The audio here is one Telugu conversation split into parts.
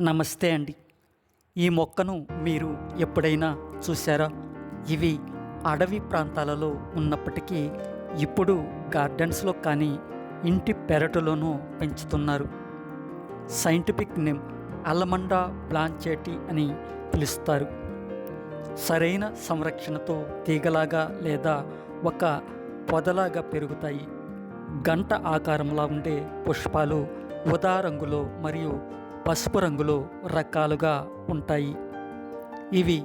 నమస్తే అండి. ఈ మొక్కను మీరు ఎప్పుడైనా చూసారా ఇవి అడవి ప్రాంతాలలో ఉన్నప్పటికీ ఇప్పుడు గార్డెన్స్లో కానీ ఇంటి పెరటులోనూ పెంచుతున్నారు. సైంటిఫిక్ నేమ్ అలమండా బ్లాంచేటి అని పిలుస్తారు. సరైన సంరక్షణతో తీగలాగా లేదా ఒక పొదలాగా పెరుగుతాయి. గంట ఆకారంలా ఉండే పుష్పాలు ఉదా రంగులో మరియు పసుపు రంగులో రకాలుగా ఉంటాయి. ఇవి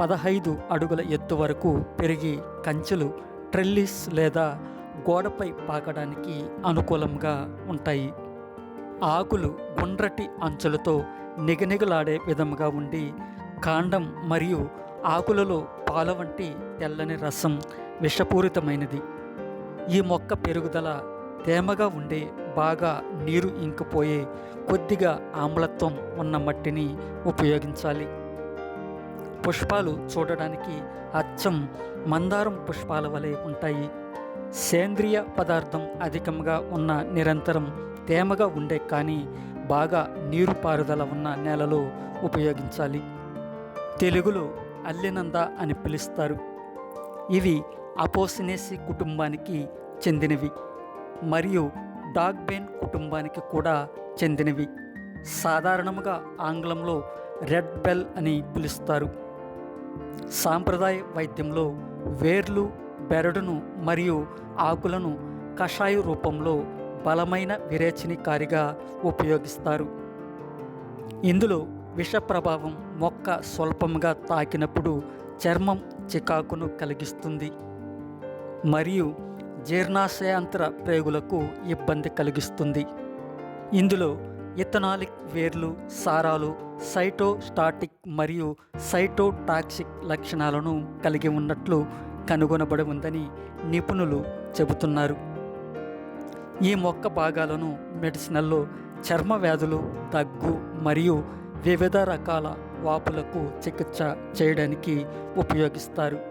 పదహైదు అడుగుల ఎత్తు వరకు పెరిగి కంచెలు ట్రెల్లిస్ లేదా గోడపై పాకడానికి అనుకూలంగా ఉంటాయి. ఆకులు గుండ్రటి అంచులతో నిగనిగలాడే విధంగా ఉండి కాండం మరియు ఆకులలో పాల వంటి తెల్లని రసం విషపూరితమైనది. ఈ మొక్క పెరుగుదల తేమగా ఉండే బాగా నీరు ఇంకిపోయే కొద్దిగా ఆమ్లత్వం ఉన్న మట్టిని ఉపయోగించాలి. పుష్పాలు చూడడానికి అచ్చం మందారం పుష్పాల వలె ఉంటాయి. సేంద్రియ పదార్థం అధికంగా ఉన్న నిరంతరం తేమగా ఉండే కానీ బాగా నీరు పారుదల ఉన్న నేలలో ఉపయోగించాలి. తెలుగులో అల్లినంద అని పిలుస్తారు. ఇవి అపోసినేసి కుటుంబానికి చెందినవి. మరియు డాగ్బెన్ కుటుంబానికి కూడా చెందినవి. సాధారణంగా ఆంగ్లంలో రెడ్ బెల్ అని పిలుస్తారు. సాంప్రదాయ వైద్యంలో వేర్లు బెరడును మరియు ఆకులను కషాయ రూపంలో బలమైన విరేచనికారిగా ఉపయోగిస్తారు. ఇందులో విష ప్రభావం మొక్క స్వల్పంగా తాకినప్పుడు చర్మం చికాకును కలిగిస్తుంది. మరియు జీర్ణాశయాంతర ప్రేగులకు ఇబ్బంది కలిగిస్తుంది. ఇందులో ఇథనాలిక్ వేర్లు సారాలు సైటోస్టాటిక్ మరియు సైటోటాక్సిక్ లక్షణాలను కలిగి ఉన్నట్లు కనుగొనబడి ఉందని నిపుణులు చెబుతున్నారు. ఈ మొక్క భాగాలను మెడిసినల్లో చర్మ వ్యాధులు దగ్గు మరియు వివిధ రకాల వాపులకు చికిత్స చేయడానికి ఉపయోగిస్తారు.